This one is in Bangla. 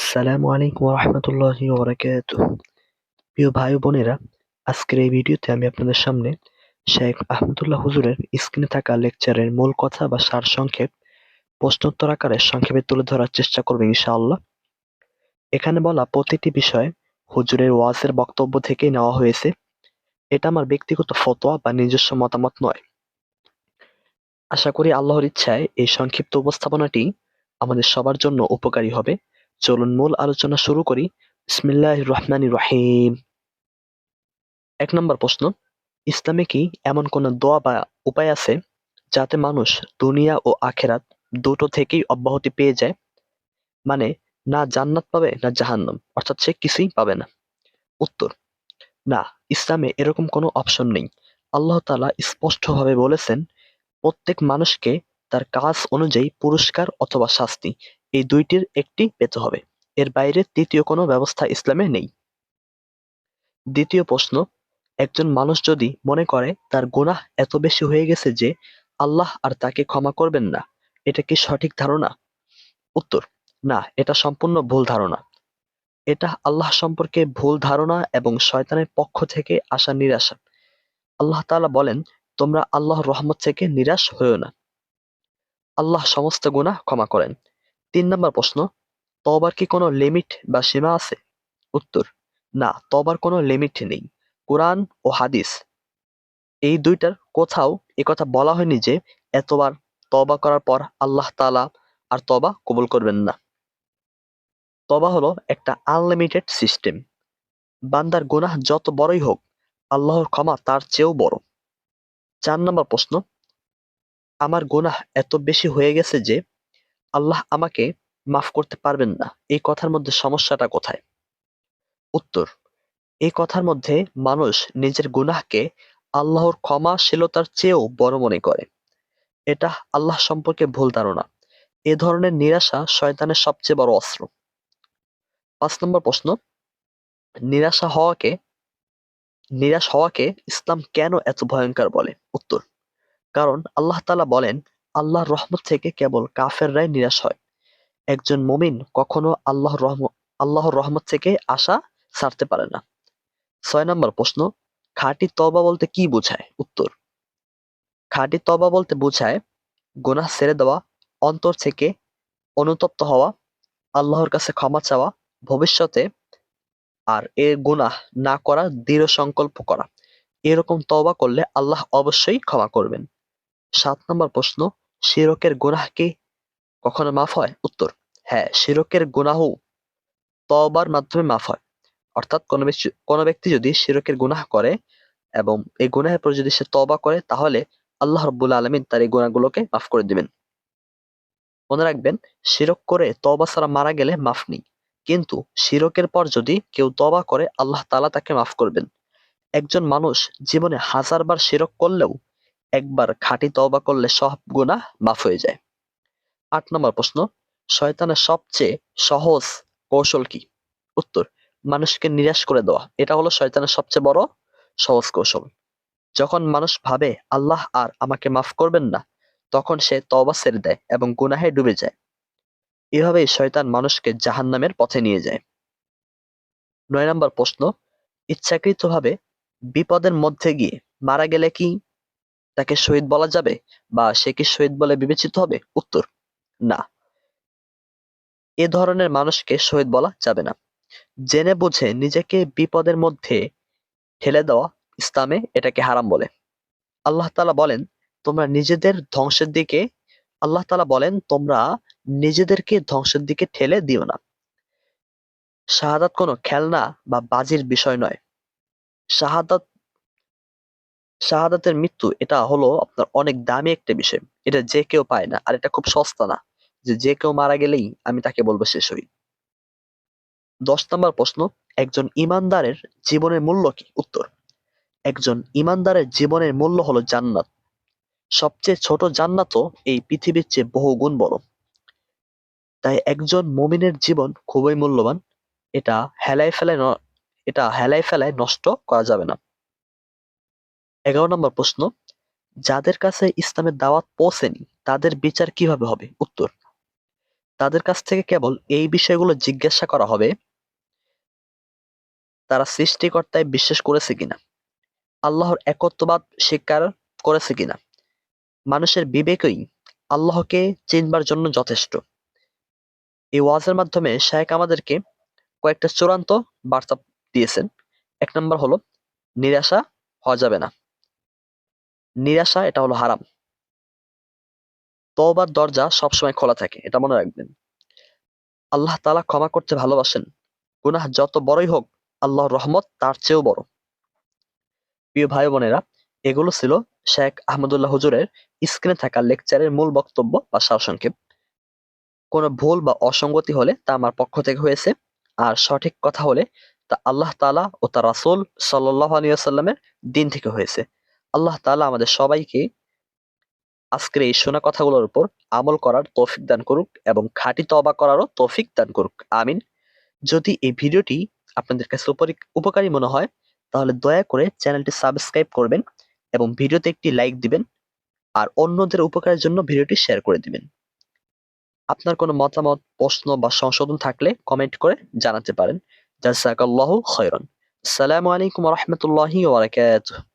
আসসালামু আলাইকুম রহমতুল্লাহি ওবরাকাতু প্রিয় ভাই বোনেরা, আজকের এই ভিডিওতে আমি আপনাদের সামনে শেখ আহমদুল্লাহ হুজুরের স্ক্রিনে থাকা লেকচারের মূল কথা বা সার সংক্ষেপ, প্রশ্নোত্তর আকারে সংক্ষেপে তুলে ধরার চেষ্টা করব ইনশাআল্লাহ। এখানে বলা প্রতিটি বিষয় হুজুরের ওয়াজের বক্তব্য থেকে নেওয়া হয়েছে। এটা আমার ব্যক্তিগত ফতোয়া বা নিজস্ব মতামত নয়। আশা করি আল্লাহর ইচ্ছায় এই সংক্ষিপ্ত উপস্থাপনাটি আমাদের সবার জন্য উপকারী হবে। চলুন মূল আলোচনা শুরু করি। বিসমিল্লাহ রহমান রহিম। এক নম্বর প্রশ্ন, ইসলামে কি এমন কোন দোয়া বা উপায় আছে যাতে মানুষ দুনিয়া ও আখেরাত দুটো থেকেই অব্যাহতি পেয়ে যায়? মানে না জান্নাত পাবে, না জাহান্নাম, অর্থাৎ সে কিছুই পাবে না। উত্তর, না, ইসলামে এরকম কোনো অপশন নেই। আল্লাহ তাআলা স্পষ্টভাবে বলেছেন, প্রত্যেক মানুষকে তার কাজ অনুযায়ী পুরস্কার অথবা শাস্তি এই দুইটির একটি পেতে হবে। এর বাইরে তৃতীয় কোনো ব্যবস্থা ইসলামে নেই। দ্বিতীয় প্রশ্ন, একজন মানুষ যদি মনে করে তার গুনাহ এত বেশি হয়ে গেছে যে আল্লাহ আর তাকে ক্ষমা করবেন না, এটা কি সঠিক ধারণা? উত্তর, না, এটা সম্পূর্ণ ভুল ধারণা। এটা আল্লাহ সম্পর্কে ভুল ধারণা এবং শয়তানের পক্ষ থেকে আসা নিরাশা। আল্লাহ তালা বলেন, তোমরা আল্লাহর রহমত থেকে নিরাশ হইও না। আল্লাহ সমস্ত গুনাহ ক্ষমা করেন। তিন নম্বর প্রশ্ন তবার কি কোনো লিমিট বা সীমা আছে? উত্তর, না তবার কোনো লিমিট নেই। কোরআন ও হাদিস, এই দুইটার কোথাও কথা বলা হয়নি যে এতবার তবা করার পর আল্লাহ তালা আর তবা কবুল করবেন না। তবা হলো একটা আনলিমিটেড সিস্টেম বান্দার গুনাহ যত বড়ই হোক, আল্লাহর ক্ষমা তার চেয়েও বড়। চার নম্বর প্রশ্ন, আমার গুনাহ এত বেশি হয়ে গেছে যে আল্লাহ আমাকে মাফ করতে পারবেন না। এই কথার মধ্যে সমস্যাটা কোথায়? উত্তর, এই কথার মধ্যে মানুষ নিজের গুনাহকে আল্লাহর ক্ষমাশীলতার চেয়েও বড় মনে করে। এটা আল্লাহ সম্পর্কে ভুল ধারণা। এ ধরনের নিরাশা শয়তানের সবচেয়ে বড় অস্ত্র। পাঁচ নম্বর প্রশ্ন, নিরাশা হওয়াকে, নিরাশ হওয়াকে ইসলাম কেন এত ভয়ঙ্কর বলে? উত্তর, কারণ আল্লাহ তালা বলেন আল্লাহর রহমত থেকে কেবল কাফেররাই নিরাশ হয়। একজন মুমিন কখনো আল্লাহর রহম আল্লাহর রহমত থেকে আশা ছাড়তে পারে না। ছয় নম্বর প্রশ্ন, খাঁটি তবা বলতে কি বোঝায়? উত্তর, খাঁটি তবা বলতে বোঝায় গুনাহ ছেড়ে দেওয়া, অন্তর থেকে অনুতপ্ত হওয়া, আল্লাহর কাছে ক্ষমা চাওয়া, ভবিষ্যতে আর এ গুনাহ না করা, দৃঢ় সংকল্প করা। এরকম তবা করলে আল্লাহ অবশ্যই ক্ষমা করবেন। সাত নম্বর প্রশ্ন শিরকের গুনাহ কি? কখনো মাফ হয়? উত্তর হ্যাঁ শিরকের গুনাহ তওবার মাধ্যমে মাফ হয়। অর্থাৎ কোনো ব্যক্তি কোনো ব্যক্তি যদি শিরকের গুনাহ করে এবং এই গুনাহের পর যদি সে তওবা করে, তাহলে আল্লাহ রব্বুল আলমিন তার এই গুনাহগুলোকে মাফ করে দিবেন। মনে রাখবেন, শিরক করে তওবা ছাড়া মারা গেলে মাফ নেই। কিন্তু শিরকের পর যদি কেউ তবা করে, আল্লাহ তালা তাকে মাফ করবেন। একজন মানুষ জীবনে হাজার বার শিরক করলেও একবার খাঁটি তওবা করলে সব গুনাহ মাফ হয়ে যায়। আট নম্বর প্রশ্ন, শয়তানের সবচেয়ে সহজ কৌশল কি? উত্তর, মানুষকে নিরাশ করে দেওয়া। এটা হলো শয়তানের সবচেয়ে বড় সহজ কৌশল। যখন মানুষ ভাবে, আল্লাহ আর আমাকে মাফ করবেন না, তখন সে তওবা ছেড়ে দেয় এবং গুনাহে ডুবে যায়। এভাবেই শয়তান মানুষকে জাহান্নামের পথে নিয়ে যায়। নয় নম্বর প্রশ্ন, ইচ্ছাকৃতভাবে বিপদের মধ্যে গিয়ে মারা গেলে কি তাকে শহীদ বলা যাবে বা সে কি শহীদ বলে বিবেচিত হবে? উত্তর, না। এ ধরনের মানুষকে শহীদ বলা যাবে না। জেনে বুঝে নিজেকে বিপদের মধ্যে ঠেলে দেওয়া ইসলামে এটাকে হারাম বলে। আল্লাহ তালা বলেন, তোমরা নিজেদের ধ্বংসের দিকে আল্লাহ তালা বলেন, তোমরা নিজেদেরকে ধ্বংসের দিকে ঠেলে দিও না। শাহাদাত কোনো খেলনা বা বাজির বিষয় নয়। শাহাদাত শাহাদাতের মৃত্যু, এটা হলো আপনার অনেক দামি একটা বিষয়। এটা যে কেউ পায় না, আর এটা খুব সস্তা না। যে যে কেউ মারা গেলেই আমি তাকে বলব সে শহীদ দশ নম্বর প্রশ্ন, একজন ইমানদারের জীবনের মূল্য কি? উত্তর, একজন ইমানদারের জীবনের মূল্য হলো জান্নাত। সবচেয়ে ছোট জান্নাতও এই পৃথিবীর চেয়ে বহু গুণ বড়। তাই একজন মমিনের জীবন খুবই মূল্যবান। এটা হেলায় ফেলায় এটা হেলায় ফেলায় নষ্ট করা যাবে না। এগারো নম্বর প্রশ্ন, যাদের কাছে ইসলামের দাওয়াত পৌঁছেনি, তাদের বিচার কীভাবে হবে? উত্তর, তাদের কাছ থেকে কেবল এই বিষয়গুলো জিজ্ঞাসা করা হবে, তারা সৃষ্টিকর্তায় বিশ্বাস করেছে কিনা, আল্লাহর একত্ববাদ স্বীকার করেছে কিনা, মানুষের বিবেকই আল্লাহকে চিনবার জন্য যথেষ্ট। এই ওয়াজের মাধ্যমে শায়েক আমাদেরকে কয়েকটা চূড়ান্ত বার্তা দিয়েছেন। এক নম্বর হলো, নিরাশা হওয়া যাবে না। নিরাশা, এটা হলো হারাম। তওবার দরজা সবসময় খোলা থাকে, এটা মনে রাখবেন। আল্লাহ তালা ক্ষমা করতে ভালোবাসেন। গুনাহ যত বড়ই হোক, আল্লাহর রহমত তার চেয়েও বড়। প্রিয় ভাই বোনেরা, এগুলো ছিল শেখ আহমদুল্লাহ হুজুরের স্ক্রিনে থাকা লেকচারের মূল বক্তব্য বা সারসংক্ষেপ কোনো ভুল বা অসঙ্গতি হলে তা আমার পক্ষ থেকে হয়েছে। আর সঠিক কথা হলে তা আল্লাহ তালা ও তার রাসূল সাল্লাল্লাহু আলাইহি ওয়াসাল্লামের দিন থেকে হয়েছে। আল্লাহ তালা আমাদের সবাইকে আজকের এই শোনা কথাগুলোর উপর আমল করার তৌফিক দান করুক এবং খাঁটি তওবা করারও তৌফিক দান করুক। আমিন। যদি এই ভিডিওটি আপনাদের কাছে উপকারী মনে হয়, তাহলে দয়া করে চ্যানেলটি সাবস্ক্রাইব করবেন এবং ভিডিওতে একটি লাইক দিবেন আর অন্যদের উপকারের জন্য ভিডিওটি শেয়ার করে দিবেন। আপনার কোনো মতামত, প্রশ্ন বা সংশোধন থাকলে কমেন্ট করে জানাতে পারেন। জাযাকাল্লাহু খায়রান। আসসালামু আলাইকুম রাহমাতুল্লাহি ওয়া বারাকাতুহু।